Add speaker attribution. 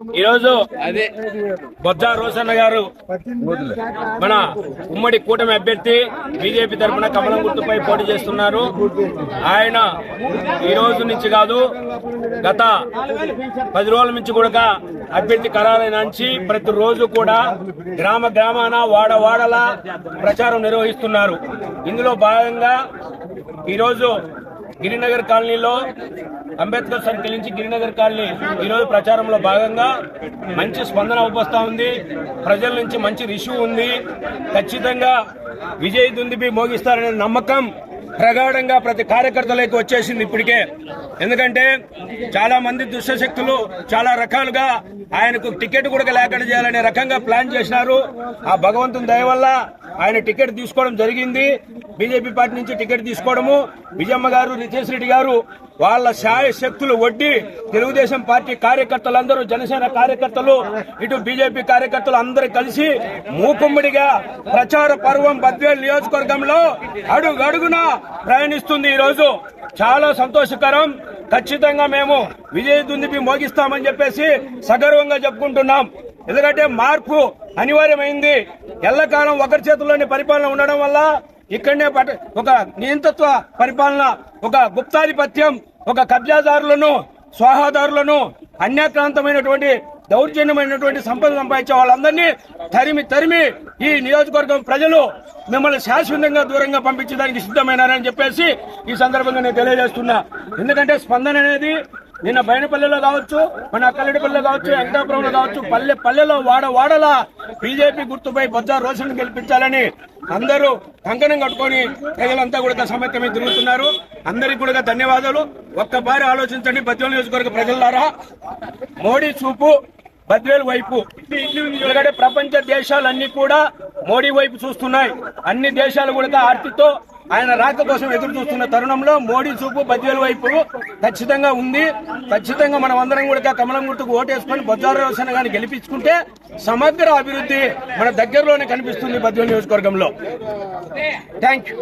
Speaker 1: ఈరోజు అదే. బొజ్జా రోసన్న గారు మన ఉమ్మడి కూటమి అభ్యర్థి బీజేపీ తరఫున కమలం గుర్తుపై పోటీ చేస్తున్నారు. ఆయన ఈ రోజు నుంచి కాదు గత పది రోజుల నుంచి కూడా అభ్యర్థి ఖరారైన నుంచి ప్రతిరోజు కూడా గ్రామ గ్రామాన వాడ వాడల ప్రచారం నిర్వహిస్తున్నారు. ఇందులో భాగంగా ఈరోజు గిరినగర్ కాలనీలో అంబేద్కర్ సర్కిల్ నుంచి గిరినగర్ కాలనీ ఈరోజు ప్రచారంలో భాగంగా మంచి స్పందన ఉపస్తా ఉంది. ప్రజల నుంచి మంచి రిష్యూ ఉంది. ఖచ్చితంగా విజయ్ దుందిబి మోగిస్తారనే నమ్మకం ప్రగాఢంగా ప్రతి కార్యకర్తలకి వచ్చేసింది ఇప్పటికే. ఎందుకంటే చాలా మంది దుష్టశక్తులు చాలా రకాలుగా ఆయనకు టికెట్ కూడా లేకుండా చేయాలనే రకంగా ప్లాన్ చేసినారు. ఆ భగవంతుని దయ వల్ల ఆయన టికెట్ తీసుకోవడం జరిగింది. బీజేపీ పార్టీ నుంచి టికెట్ తీసుకోవడము. విజయమ్మ గారు రితేష్ రెడ్డి గారు వాళ్ళ శాయ శక్తులు వడ్డీ తెలుగుదేశం పార్టీ కార్యకర్తలందరూ జనసేన కార్యకర్తలు ఇటు బీజేపీ కార్యకర్తలు అందరూ కలిసి మూకుమ్మడిగా ప్రచార పర్వం బద్వేల్ నియోజకవర్గంలో అడుగు అడుగున ప్రయాణిస్తుంది ఈరోజు. చాలా సంతోషకరం. ఖచ్చితంగా మేము విజయ దుందిపి మోగిస్తామని చెప్పేసి సగర్వంగా చెప్పుకుంటున్నాం. ఎందుకంటే మార్పు అనివార్యమైంది. ఎల్లకాలం ఒకరి చేతుల్లోని పరిపాలన ఉండడం వల్ల ఇక్కడనే పట- ఒక నియంతత్వ పరిపాలన ఒక గుప్తాధిపత్యం ఒక కబ్జాదారులను స్వాహాదారులను అన్యాక్రాంతమైనటువంటి దౌర్జన్యమైనటువంటి సంపద సంపాదించే వాళ్ళందరినీ తరిమి తరిమి ఈ నియోజకవర్గం ప్రజలు మిమ్మల్ని శాశ్వతంగా దూరంగా పంపించడానికి సిద్ధమైనారని చెప్పేసి ఈ సందర్భంగా నేను తెలియజేస్తున్నా. ఎందుకంటే స్పందన అనేది నిన్న బైనపల్లెలో కావచ్చు మన అక్కలడిపల్లిలో కావచ్చు వెంకటాపురంలో కావచ్చు పల్లె పల్లెలో వాడ వాడలా బీజేపీ గుర్తుపై బొజ్జా రోషన్ గెలిపించాలని అందరూ కంకణం కట్టుకొని ప్రజలంతా కూడా సమైక్యమై తిరుగుతున్నారు. అందరికి కూడా ధన్యవాదాలు. ఒక్కసారి ఆలోచించండి బద్వేలు నియోజకవర్గ ప్రజలారా. మోడీ చూపు బద్వేలు వైపు. ఎందుకంటే ప్రపంచ దేశాలన్నీ కూడా మోడీ వైపు చూస్తున్నాయి. అన్ని దేశాలు కూడా ఆర్తితో ఆయన రాక కోసం ఎదురు చూస్తున్న తరుణంలో మోడీ చూపు బద్వేలు వైపు ఖచ్చితంగా ఉంది. ఖచ్చితంగా మనం అందరం కూడా కమలం గుర్తుకు ఓటేసుకొని బొజ్జారు వ్యవసాయ గారిని గెలిపించుకుంటే సమగ్ర అభివృద్ధి మన దగ్గరలోనే కనిపిస్తుంది బద్వేలు నియోజకవర్గంలో. Thank you